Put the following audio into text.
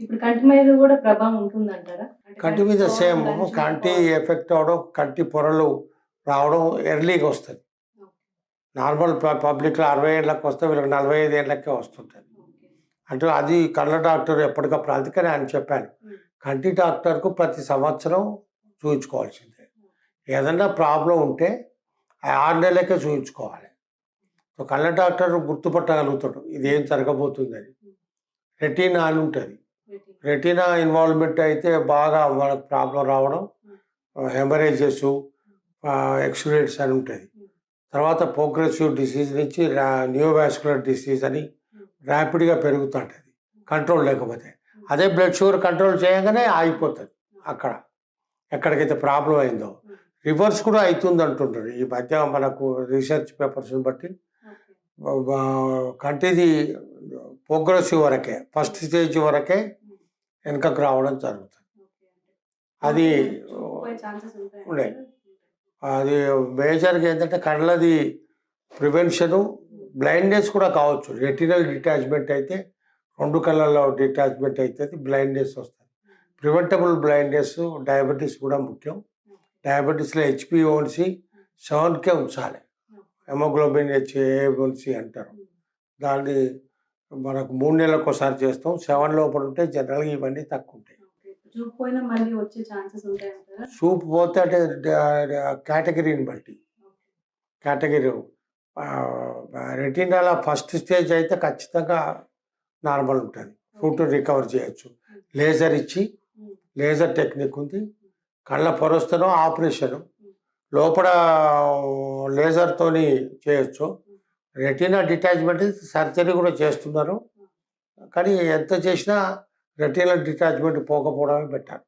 ఇప్పుడు కంటి మీద కూడా ప్రభావం ఉంటుందంటారా? కంటి మీద సేమ్ కంటి. ఎఫెక్ట్ అవడం కంటి పొరలు రావడం ఎర్లీగా వస్తుంది. నార్మల్ పబ్లిక్లో అరవై ఏళ్ళకి వస్తే వీళ్ళకి నలభై ఐదు ఏళ్ళకే వస్తుంటుంది. ఓకే. అంటే అది కళ్ళ డాక్టర్ ఎప్పటికప్పుడు అందుకని ఆయన చెప్పాను. కంటి డాక్టర్కు ప్రతి సంవత్సరం చూపించుకోవాల్సిందే ఏదన్నా ప్రాబ్లం ఉంటే ఆరు నెలలకే చూపించుకోవాలి కళ్ళ డాక్టర్ గుర్తుపట్టగలుగుతాడు. ఇది ఏం జరగబోతుందని రెటీనా అని ఉంటుంది. రెటీనా. ఇన్వాల్వ్మెంట్ అయితే బాగా మనకు ప్రాబ్లం రావడం హెమరేజెస్ ఎక్స్రేట్స్ అని ఉంటుంది. తర్వాత ప్రోగ్రెసివ్ డిసీజ్ నుంచి న్యూవాస్కులర్ డిసీజ్ అని ర్యాపిడ్గా పెరుగుతుంటుంది. కంట్రోల్ లేకపోతే. అదే బ్లడ్ షుగర్ కంట్రోల్ చేయగానే ఆగిపోతుంది అక్కడ. ఎక్కడికైతే ప్రాబ్లం అయిందో. రివర్స్ కూడా అవుతుంది అంటుంటారు ఈ మధ్య మనకు రీసెర్చ్ పేపర్స్ని బట్టి కంటిది ప్రోగ్రెసివ్ వరకే ఫస్ట్ స్టేజ్ వరకే వెనకకు రావడం జరుగుతుంది. అది? ఉన్నాయి. అది మేజర్గా ఏంటంటే కళ్ళది ప్రివెన్షను బ్లైండ్నెస్ కూడా కావచ్చు. రెటినల్ డిటాచ్మెంట్ అయితే రెండు కళ్ళల్లో డిటాచ్మెంట్ అయితే బ్లైండ్నెస్ వస్తుంది. ప్రివెంటబుల్ బ్లైండ్నెస్ డయాబెటీస్ కూడా ముఖ్యం. డయాబెటీస్లో హెచ్పిఓన్సి సెవెన్కే ఉంచాలి. హెమోగ్లోబిన్ హెచ్ఏవన్సి అంటారు. దాన్ని మనకు మూడు నెలలకు ఒకసారి చేస్తాం. సెవెన్ లోపల ఉంటే జనరల్గా ఇవన్నీ తక్కువ ఉంటాయి సూప్ పోతే అంటే కేటగిరీని బట్టి. కేటగిరీ రెటినాల ఫస్ట్ స్టేజ్ అయితే ఖచ్చితంగా నార్మల్ ఉంటుంది. ఫుడ్ రికవర్ చేయొచ్చు. లేజర్ ఇచ్చి లేజర్ టెక్నిక్ ఉంది. కళ్ళ పొరస్తనో ఆపరేషన్. లోపల లేజర్తోని చేయొచ్చు. రెటీనా డిటాచ్మెంట్ సర్జరీ కూడా చేస్తున్నారు. కానీ ఎంత చేసినా రెటీనా డిటాచ్మెంట్ పోకపోవడమే బెటర్.